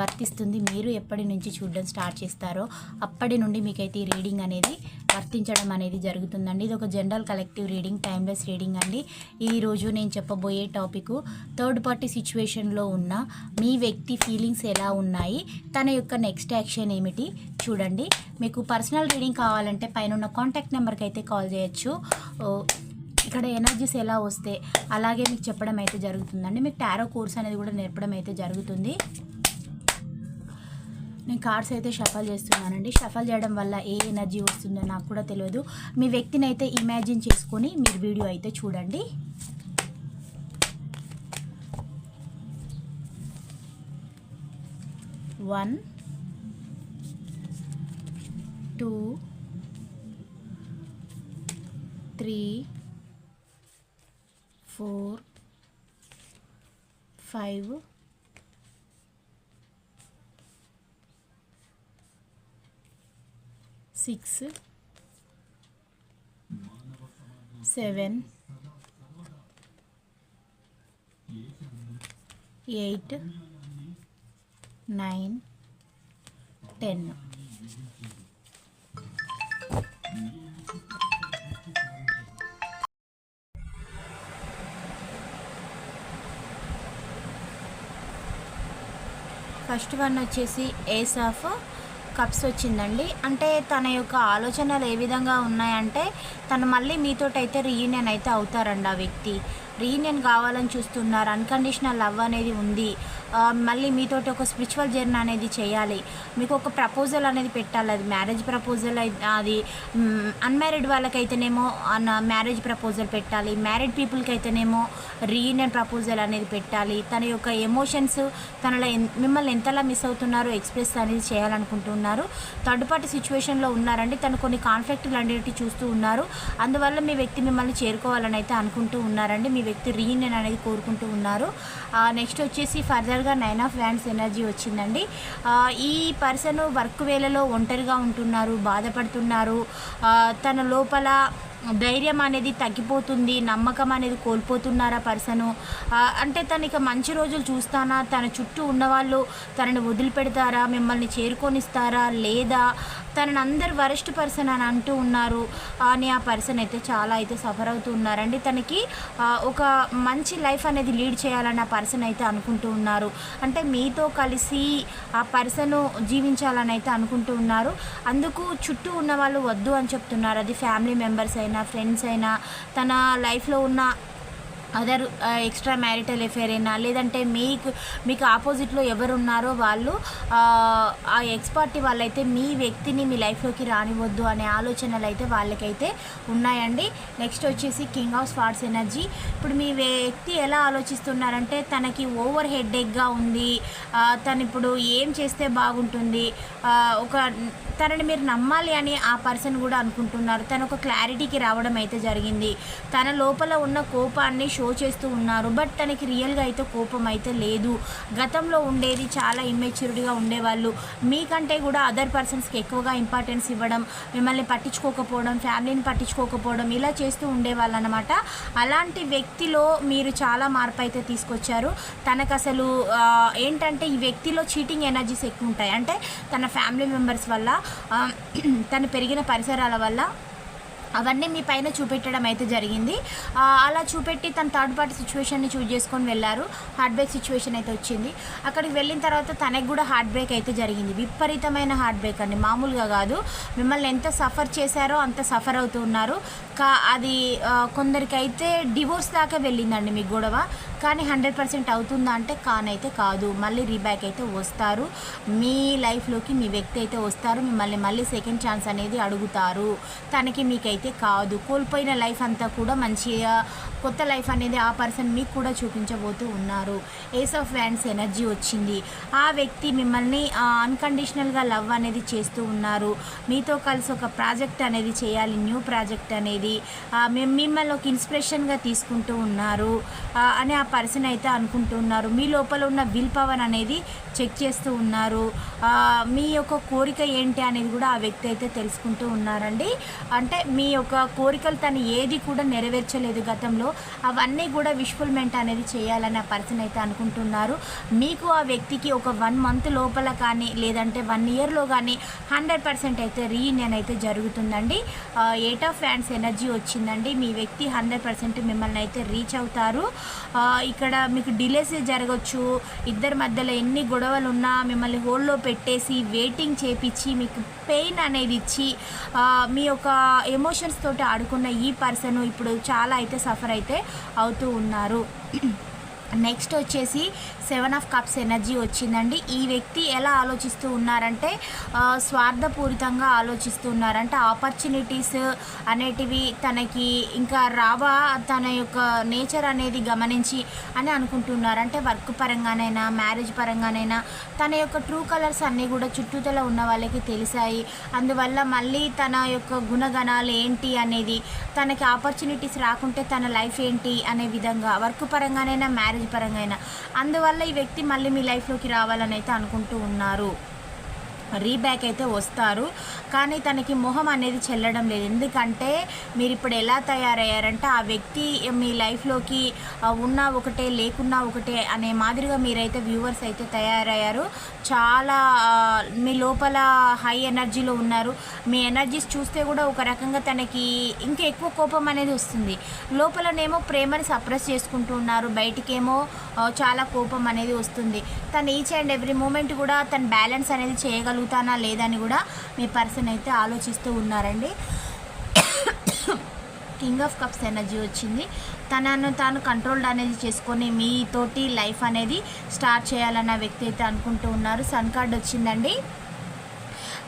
వర్తిస్తుంది. మీరు ఎప్పటి నుంచి చూడడం స్టార్ట్ చేస్తారో అప్పటి నుండి మీకైతే ఈ రీడింగ్ అనేది వర్తించడం అనేది జరుగుతుందండి. ఇది ఒక general collective reading timeless reading అండి. ఈరోజు నేను చెప్పబోయే టాపిక్ థర్డ్ పార్టీ సిచ్యువేషన్లో ఉన్న మీ వ్యక్తి ఫీలింగ్స్ ఎలా ఉన్నాయి తన యొక్క నెక్స్ట్ యాక్షన్ ఏమిటి చూడండి. మీకు పర్సనల్ రీడింగ్ కావాలంటే పైన ఉన్న కాంటాక్ట్ నెంబర్కి అయితే కాల్ చేయొచ్చు. ఇక్కడ ఎనర్జీస్ ఎలా వస్తే అలాగే మీకు చెప్పడం అయితే జరుగుతుందండి. మీకు టారో కోర్స్ అనేది కూడా నేర్పడం అయితే జరుగుతుంది. నేను కార్డ్స్ అయితే షఫల్ చేస్తున్నానండి. షఫల్ చేయడం వల్ల ఏ ఎనర్జీ వస్తుందో నాకు కూడా తెలియదు. మీ వ్యక్తిని అయితే ఇమాజిన్ చేసుకొని మీరు వీడియో అయితే చూడండి. One two three four five six seven eight nine ten first one వచ్చేసి ఏస్ ఆఫ్ కప్స్ వచ్చిందండి. అంటే తన యొక్క ఆలోచనలు ఏ విధంగా ఉన్నాయంటే తను మళ్ళీ మీతోటైతే రీయూనియన్ అయితే అవుతారండి ఆ వ్యక్తి. రీయూనియన్ కావాలని చూస్తున్నారు. అన్కండిషనల్ లవ్ అనేది ఉంది. మళ్ళీ మీతోటి ఒక స్పిరిచువల్ జర్నీ అనేది చేయాలి. మీకు ఒక ప్రపోజల్ అనేది పెట్టాలి. అది మ్యారేజ్ ప్రపోజల్ అది అన్మ్యారీడ్ వాళ్ళకైతేనేమో మ్యారేజ్ ప్రపోజల్ పెట్టాలి. మ్యారీడ్ పీపుల్కి అయితేనేమో రీయూనియన్ ప్రపోజల్ అనేది పెట్టాలి. తన యొక్క ఎమోషన్స్ తనలో ఎన్- మిమ్మల్ని ఎంతలా మిస్ అవుతున్నారో ఎక్స్ప్రెస్ అనేది చేయాలనుకుంటున్నారు. థర్డ్ పార్టీ సిచ్యువేషన్లో ఉన్నారండి. తను కొన్ని కాన్ఫ్లిక్ట్లు అనేవి చూస్తూ ఉన్నారు. అందువల్ల మీ వ్యక్తి మిమ్మల్ని చేరుకోవాలని అయితే అనుకుంటూ ఉన్నారండి. మీ వ్యక్తి రీయూనియన్ అనేది కోరుకుంటూ ఉన్నారు. నెక్స్ట్ వచ్చేసి ఫర్దర్ ఫర్దర్గా నైన్ ఆఫ్ వ్యాండ్స్ ఎనర్జీ వచ్చిందండి. ఈ పర్సన్ వర్క్ వేళలో ఒంటరిగా ఉంటున్నారు బాధపడుతున్నారు. తన లోపల ధైర్యం అనేది తగ్గిపోతుంది నమ్మకం అనేది కోల్పోతున్నారా పర్సను? అంటే తనకి మంచి రోజులు చూస్తానా? తన చుట్టూ ఉన్నవాళ్ళు తనని వదిలిపెడతారా? మిమ్మల్ని చేరుకొనిస్తారా? లేదా తనని అందరు వరస్ట్ పర్సన్ అని అంటూ ఉన్నారు. అని ఆ పర్సన్ అయితే చాలా అయితే సఫర్ అవుతూ ఉన్నారండి. తనకి ఒక మంచి లైఫ్ అనేది లీడ్ చేయాలని ఆ పర్సన్ అయితే అనుకుంటూ ఉన్నారు. అంటే మీతో కలిసి ఆ పర్సన్ జీవించాలని అయితే అనుకుంటూ ఉన్నారు. అందుకు చుట్టూ ఉన్న వాళ్ళు వద్దు అని చెప్తున్నారు. అది ఫ్యామిలీ మెంబర్స్ అయినా ఫ్రెండ్స్ అయినా తన లైఫ్లో ఉన్న అదర్ ఎక్స్ట్రా మ్యారిటల్ ఎఫేర్ అయినా లేదంటే మీకు మీకు ఆపోజిట్లో ఎవరు ఉన్నారో వాళ్ళు ఆ, ఎక్స్ పార్టీ వాళ్ళైతే మీ వ్యక్తిని మీ లైఫ్లోకి రానివద్దు అనే ఆలోచనలు అయితే వాళ్ళకైతే ఉన్నాయండి. నెక్స్ట్ వచ్చేసి కింగ్ ఆఫ్ స్పాట్స్ ఎనర్జీ ఇప్పుడు మీ వ్యక్తి ఎలా ఆలోచిస్తున్నారంటే తనకి ఓవర్ హెడ్ఏక్గా ఉంది తను ఇప్పుడు ఏం చేస్తే బాగుంటుంది ఒక తనని మీరు నమ్మాలి అని ఆ పర్సన్ కూడా అనుకుంటున్నారు. తను ఒక క్లారిటీకి రావడం అయితే జరిగింది. తన లోపల ఉన్న కోపాన్ని షో చేస్తూ ఉన్నారు. బట్ తనకి రియల్గా అయితే కోపం అయితే లేదు. గతంలో ఉండేది చాలా ఇమ్మెచ్యూరిటీగా ఉండేవాళ్ళు. మీకంటే కూడా అదర్ పర్సన్స్కి ఎక్కువగా ఇంపార్టెన్స్ ఇవ్వడం మిమ్మల్ని పట్టించుకోకపోవడం ఫ్యామిలీని పట్టించుకోకపోవడం ఇలా చేస్తూ ఉండేవాళ్ళు అనమాట అలాంటి వ్యక్తిలో మీరు చాలా మార్పు అయితే తీసుకొచ్చారు. తనకు అసలు ఏంటంటే ఈ వ్యక్తిలో చీటింగ్ ఎనర్జీస్ ఎక్కువ ఉంటాయి. అంటే తన ఫ్యామిలీ మెంబర్స్ వల్ల తను పెరిగిన పరిసరాల వల్ల అవన్నీ మీ పైన చూపెట్టడం అయితే జరిగింది. అలా చూపెట్టి తన థర్డ్ పార్టీ సిచ్యువేషన్ని చూజ్ చేసుకొని వెళ్ళారు. హార్ట్ బ్రేక్ సిచ్యువేషన్ అయితే వచ్చింది. అక్కడికి వెళ్ళిన తర్వాత తనకు కూడా హార్ట్ బ్రేక్ అయితే జరిగింది. విపరీతమైన హార్ట్ బ్రేక్ అండి. మామూలుగా కాదు. మిమ్మల్ని ఎంత సఫర్ చేశారో అంత సఫర్ అవుతూ ఉన్నారు. కా అది కొందరికైతే డివోర్స్ దాకా వెళ్ళిందండి మీ గొడవ. కానీ హండ్రెడ్ పర్సెంట్ అవుతుందా అంటే కానైతే కాదు. మళ్ళీ రీబ్యాక్ అయితే వస్తారు. మీ లైఫ్లోకి మీ వ్యక్తి అయితే వస్తారు. మిమ్మల్ని మళ్ళీ సెకండ్ ఛాన్స్ అనేది అడుగుతారు. తనకి మీకైతే కాదు. కోల్పోయిన లైఫ్ అంతా కూడా మంచిగా కొత్త లైఫ్ అనేది ఆ పర్సన్ మీకు కూడా చూపించబోతూ ఉన్నారు. ఏస్ ఆఫ్ వ్యాండ్స్ ఎనర్జీ వచ్చింది. ఆ వ్యక్తి మిమ్మల్ని అన్కండిషనల్గా లవ్ అనేది చేస్తూ ఉన్నారు. మీతో కలిసి ఒక ప్రాజెక్ట్ అనేది చేయాలి. న్యూ ప్రాజెక్ట్ అనేది మిమ్మల్ని ఒక ఇన్స్పిరేషన్గా తీసుకుంటూ ఉన్నారు. అనే అని ఆ పర్సన్ అయితే అనుకుంటూ ఉన్నారు. మీ లోపల ఉన్న విల్ పవర్ అనేది చెక్ చేస్తూ ఉన్నారు. మీ యొక్క కోరిక ఏంటి అనేది కూడా ఆ వ్యక్తి అయితే తెలుసుకుంటూ ఉన్నారండి. అంటే మీ యొక్క కోరికలు తను ఏది కూడా నెరవేర్చలేదు గతంలో. అవన్నీ కూడా విష్ఫుల్మెంట్ అనేది చేయాలని ఆ పర్సన్ అయితే అనుకుంటున్నారు. మీకు ఆ వ్యక్తికి ఒక వన్ మంత్ లోపల కానీ లేదంటే వన్ ఇయర్లో కానీ హండ్రెడ్ పర్సెంట్ అయితే రీయూనియన్ అయితే జరుగుతుందండి. ఎయిట్ ఆఫ్ ఫ్యాన్స్ ఎనర్జీ వచ్చిందండి. మీ వ్యక్తి హండ్రెడ్ పర్సెంట్ మిమ్మల్ని అయితే రీచ్ అవుతారు. ఇక్కడ మీకు డిలేస్ జరగచ్చు. ఇద్దరి మధ్యలో ఎన్ని గొడవలు ఉన్నా మిమ్మల్ని హోల్డ్లో పెట్టేసి వెయిటింగ్ చేపించి మీకు పెయిన్ అనేది ఇచ్చి మీ యొక్క ఎమోషన్స్ తోటి ఆడుకున్న ఈ పర్సన్ ఇప్పుడు చాలా అయితే సఫర్ అయితే అవుతూ ఉన్నారు. నెక్స్ట్ వచ్చేసి సెవెన్ ఆఫ్ కప్స్ ఎనర్జీ వచ్చిందండి. ఈ వ్యక్తి ఎలా ఆలోచిస్తూ ఉన్నారంటే స్వార్థపూరితంగా ఆలోచిస్తూ ఉన్నారంటే ఆపర్చునిటీస్ అనేటివి తనకి ఇంకా రావా తన యొక్క నేచర్ అనేది గమనించి అని అనుకుంటున్నారు. అంటే వర్క్ పరంగానైనా మ్యారేజ్ పరంగానైనా తన యొక్క ట్రూ కలర్స్ అన్నీ కూడా చుట్టూతల ఉన్న వాళ్ళకి తెలిసాయి. అందువల్ల మళ్ళీ తన యొక్క గుణగణాలు ఏంటి అనేది తనకి ఆపర్చునిటీస్ రాకుంటే తన లైఫ్ ఏంటి అనే విధంగా వర్క్ పరంగానైనా మ్యారేజ్ పరంగా అయినా. అందువల్ల ఈ వ్యక్తి మళ్ళీ మీ లైఫ్లోకి రావాలని అయితే అనుకుంటూ ఉన్నారు. రీబ్యాక్ అయితే వస్తారు. కానీ తనకి మొహం అనేది చెల్లడం లేదు. ఎందుకంటే మీరు ఇప్పుడు ఎలా తయారయ్యారంటే ఆ వ్యక్తి మీ లైఫ్లోకి ఉన్నా ఒకటే లేకున్నా ఒకటే అనే మాదిరిగా మీరైతే వ్యూవర్స్ అయితే తయారయ్యారు. చాలా మీ లోపల హై ఎనర్జీలో ఉన్నారు. మీ ఎనర్జీస్ చూస్తే కూడా ఒక రకంగా తనకి ఇంకా ఎక్కువ కోపం అనేది వస్తుంది. లోపలనేమో ప్రేమని సప్రెస్ చేసుకుంటూ ఉన్నారు. బయటికేమో చాలా కోపం అనేది వస్తుంది. తను ఈచ్ అండ్ ఎవ్రీ మూమెంట్ కూడా తను బ్యాలెన్స్ అనేది చేయగలరు చేయగలుగుతానా లేదని కూడా మీ పర్సన్ అయితే ఆలోచిస్తూ ఉన్నారండి. కింగ్ ఆఫ్ కప్స్ ఎనర్జీ వచ్చింది. తనను తాను కంట్రోల్డ్ అనేది చేసుకొని మీతోటి లైఫ్ అనేది స్టార్ట్ చేయాలన్న వ్యక్తి అయితే అనుకుంటూ ఉన్నారు. సన్ కార్డ్ వచ్చిందండి.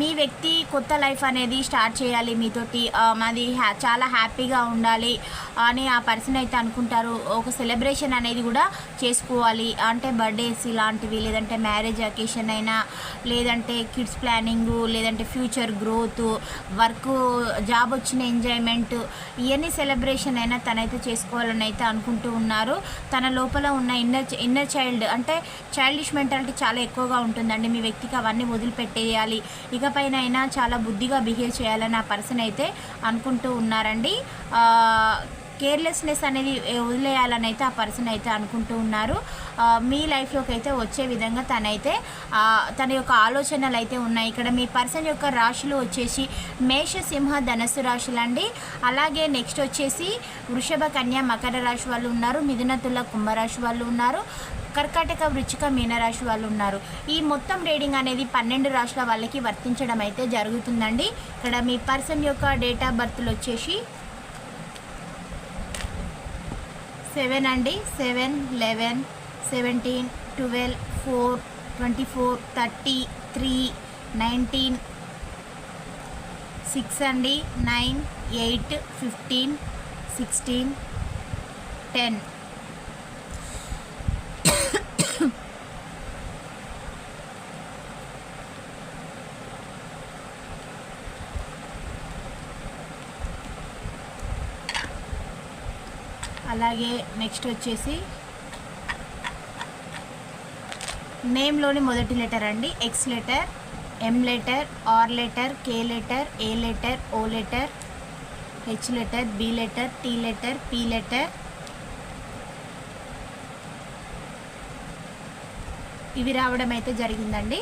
మీ వ్యక్తి కొత్త లైఫ్ అనేది స్టార్ట్ చేయాలి మీతోటి. మాది హ్యా చాలా హ్యాపీగా ఉండాలి అని ఆ పర్సన్ అయితే అనుకుంటారు. ఒక సెలబ్రేషన్ అనేది కూడా చేసుకోవాలి. అంటే బర్త్డేస్ ఇలాంటివి లేదంటే మ్యారేజ్ అకేషన్ అయినా లేదంటే కిడ్స్ ప్లానింగ్ లేదంటే ఫ్యూచర్ గ్రోత్ వర్క్ జాబ్ వచ్చిన ఎంజాయ్మెంట్ ఇవన్నీ సెలబ్రేషన్ అయినా తనైతే చేసుకోవాలని అయితే అనుకుంటూ ఉన్నారు. తన లోపల ఉన్న ఇన్నర్ ఇన్నర్ చైల్డ్ అంటే చైల్డిష్ మెంటాలిటీ చాలా ఎక్కువగా ఉంటుందండి. మీ వ్యక్తికి అవన్నీ వదిలిపెట్టేయాలి. ఇక అయినా చాలా బుద్ధిగా బిహేవ్ చేయాలని ఆ పర్సన్ అయితే అనుకుంటూ ఉన్నారండి. కేర్లెస్నెస్ అనేది వదిలేయాలని అయితే ఆ పర్సన్ అయితే అనుకుంటూ ఉన్నారు. మీ లైఫ్లోకి అయితే వచ్చే విధంగా తనైతే తన యొక్క ఆలోచనలు అయితే ఉన్నాయి. ఇక్కడ మీ పర్సన్ యొక్క రాశులు వచ్చేసి మేష సింహ ధనస్సు రాశులు అండి అలాగే నెక్స్ట్ వచ్చేసి వృషభ కన్య మకర రాశి వాళ్ళు ఉన్నారు. మిథున తుల కుంభరాశి వాళ్ళు ఉన్నారు. కర్కాటక వృచ్చిక మీనరాశి వాళ్ళు ఉన్నారు. ఈ మొత్తం రీడింగ్ అనేది పన్నెండు రాశుల వాళ్ళకి వర్తించడం అయితే జరుగుతుందండి. ఇక్కడ మీ పర్సన్ యొక్క డేట్ ఆఫ్ బర్త్లు వచ్చేసి సెవెన్ అండి. Seven eleven seventeen twelve four twenty four thirty three nineteen six అండి. Nine eight fifteen sixteen ten. అలాగే నెక్స్ట్ వచ్చేసి నేమ్లోని మొదటి లెటర్ అండి. X letter M letter R letter K letter A letter O letter H letter B letter T letter P letter. ఇవి రావడం అయితే జరిగిందండి.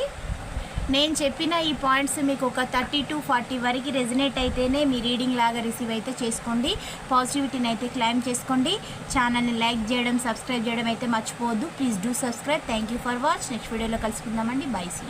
నేను చెప్పిన ఈ పాయింట్స్ మీకు ఒక థర్టీ టు ఫార్టీ వరకు రెజినేట్ అయితేనే మీ రీడింగ్ లాగా రిసీవ్ అయితే చేసుకోండి. పాజిటివిటీని అయితే క్లైమ్ చేసుకోండి. ఛానల్ని లైక్ చేయడం సబ్స్క్రైబ్ చేయడం అయితే మర్చిపోవద్దు. Please do subscribe. Thank you for watch. Next వీడియోలో కలుసుకుందామండి. Bye see.